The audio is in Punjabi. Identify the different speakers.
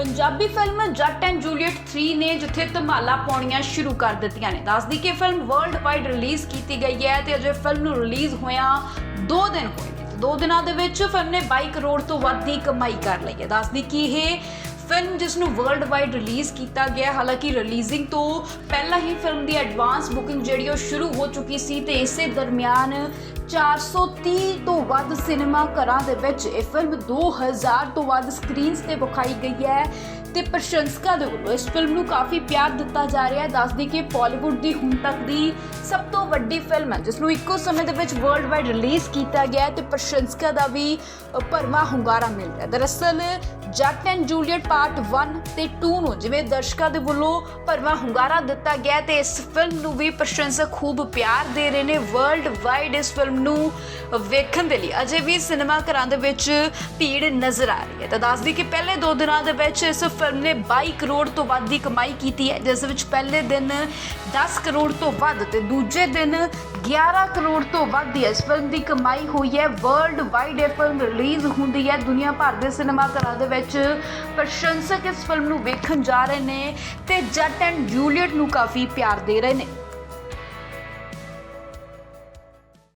Speaker 1: Punjabi film Jatt and Juliet 3 ਨੇ ਜਿੱਥੇ ਧਮਾਲਾ ਪਾਉਣੀਆਂ ਸ਼ੁਰੂ ਕਰ ਦਿੱਤੀਆਂ ਨੇ। ਦੱਸਦੀ ਕਿ ਫਿਲਮ ਵਰਲਡ ਵਾਈਡ ਰਿਲੀਜ਼ ਕੀਤੀ ਗਈ ਹੈ ਤੇ ਅਜੇ ਫਿਲਮ ਨੂੰ ਰਿਲੀਜ਼ ਹੋਇਆ 2 ਦਿਨ ਹੋਏ ਨੇ। ਦੋ ਦਿਨਾਂ ਦੇ ਵਿੱਚ ਫਿਲਮ ਨੇ 22 ਕਰੋੜ ਤੋਂ ਵੱਧ ਦੀ ਕਮਾਈ ਕਰ ਲਈ ਹੈ। ਦੱਸਦੀ ਕਿ ਇਹ ਫਿਲਮ ਜਿਸ ਨੂੰ ਵਰਲਡ ਵਾਈਡ ਰਿਲੀਜ਼ ਕੀਤਾ ਗਿਆ ਹਾਲਾਂਕਿ ਰਿਲੀਜ਼ਿੰਗ ਤੋਂ ਪਹਿਲਾਂ ਹੀ ਫਿਲਮ ਦੀ ਐਡਵਾਂਸ ਬੁਕਿੰਗ ਜਿਹੜੀ ਉਹ ਸ਼ੁਰੂ ਹੋ ਚੁੱਕੀ ਸੀ ਤੇ ਇਸੇ ਦਰਮਿਆਨ 430 ਤੋਂ ਵੱਧ ਸਿਨੇਮਾ ਘਰਾਂ ਦੇ ਵਿੱਚ ਇਹ ਫਿਲਮ 2000 ਤੋਂ ਵੱਧ ਸਕਰੀਨਸ ਤੇ ਵਿਖਾਈ ਗਈ ਹੈ ਤੇ ਪ੍ਰਸ਼ੰਸਕਾਂ ਦੇ ਵੱਲੋਂ ਇਸ ਫਿਲਮ ਨੂੰ ਕਾਫੀ ਪਿਆਰ ਦਿੱਤਾ ਜਾ ਰਿਹਾ ਹੈ। ਦੱਸਦੀ ਕਿ ਬਾਲੀਵੁੱਡ ਦੀ ਹੁਣ ਤੱਕ ਦੀ ਸਭ ਤੋਂ ਵੱਡੀ ਫਿਲਮ ਹੈ ਜਿਸ ਨੂੰ ਇੱਕੋ ਸਮੇਂ ਦੇ ਵਿੱਚ ਵਰਲਡ ਵਾਈਡ ਰਿਲੀਜ਼ ਕੀਤਾ ਗਿਆ ਹੈ ਤੇ ਪ੍ਰਸ਼ੰਸਕਾਂ ਦਾ ਵੀ ਅ, ਭਰਵਾਂ ਹੁੰਗਾਰਾ ਮਿਲ ਰਿਹਾ ਦਰਅਸਲ ਜੱਟ ਐਂਡ ਜੂਲੀਅਟ ਪਾਰਟ 1 ਤੇ 2 ਨੂੰ ਜਿਵੇਂ ਦਰਸ਼ਕਾਂ ਦੇ ਵੱਲੋਂ ਭਰਵਾਂ ਹੁੰਗਾਰਾ ਦਿੱਤਾ ਗਿਆ ਹੈ ਤੇ ਇਸ ਫਿਲਮ ਨੂੰ ਵੀ ਪ੍ਰਸ਼ੰਸਕ ਖੂਬ ਪਿਆਰ ਦੇ ਰਹੇ ਨੇ। ਵਰਲਡ ਵਾਈਡ ਇਸ ਫਿਲਮ ਨੂੰ ਵੇਖਣ ਦੇ ਲਈ ਅਜੇ ਵੀ ਸਿਨੇਮਾ ਘਰਾਂ ਦੇ ਵਿੱਚ ਭੀੜ ਨਜ਼ਰ ਆ ਰਹੀ ਹੈ। ਤਾਂ ਦੱਸਦੀ ਕਿ ਪਹਿਲੇ ਦੋ ਦਿਨਾਂ ਦੇ ਵਿੱਚ ਇਸ ਫਿਲਮ ਨੇ 22 ਕਰੋੜ ਤੋਂ ਵੱਧ ਦੀ ਕਮਾਈ ਕੀਤੀ ਹੈ, ਜਿਸ ਵਿੱਚ ਪਹਿਲੇ ਦਿਨ 10 ਕਰੋੜ ਤੋਂ ਵੱਧ ਤੇ ਦੂਜੇ ਦਿਨ 11 ਕਰੋੜ ਤੋਂ ਵੱਧ ਦੀ ਇਸ ਫਿਲਮ ਦੀ ਕਮਾਈ ਹੋਈ ਹੈ। ਵਰਲਡ ਵਾਈਡ ਇਹ ਫਿਲਮ ਰਿਲੀਜ਼ ਹੁੰਦੀ ਹੈ। ਦੁਨੀਆ ਭਰ ਦੇ ਸਿਨੇਮਾ ਘਰਾਂ ਦੇ ਵਿੱਚ ਪ੍ਰਸ਼ੰਸਕ ਇਸ ਫਿਲਮ ਨੂੰ ਵੇਖਣ ਜਾ ਰਹੇ ਨੇ ਤੇ ਜੱਟ ਐਂਡ ਜੂਲੀਅਟ ਨੂੰ ਕਾਫੀ ਪਿਆਰ ਦੇ ਰਹੇ ਨੇ।